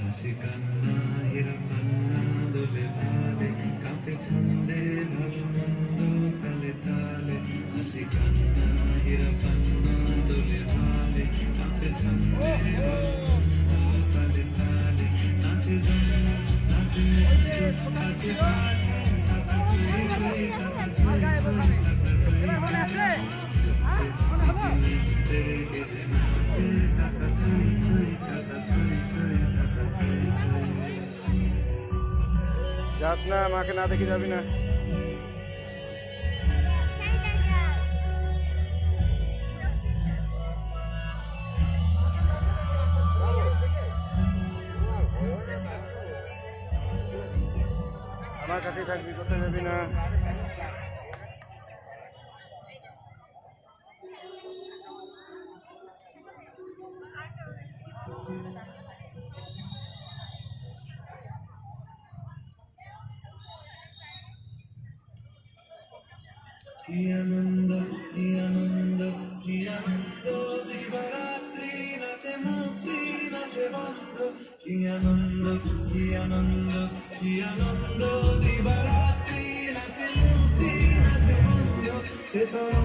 হাসি কান্না হীরা পান্না দোলে ভালে ছন্দে ভালো মন্দ তালে তালে কান্না হীরা পান্না দোলে কাঁপে ছন্দে ভালো মন্দ নাচে জন্য নাচে গেছে নাচে কাকা তুই তুই কাকা তুই যাস না মাকে না দেখে যাবি না। আমার কাছে থাকবি করতে যাবি না? কি আনন্দ কি আনন্দ কি আনন্দ? দিবারাত্রি নাচে মুক্তি, নাচে বন্ধ। কি আনন্দ কি আনন্দ কি আনন্দ? দিবারাত্রি নাচে মুক্তি, নাচে বন্ধ। সে রঙ্গ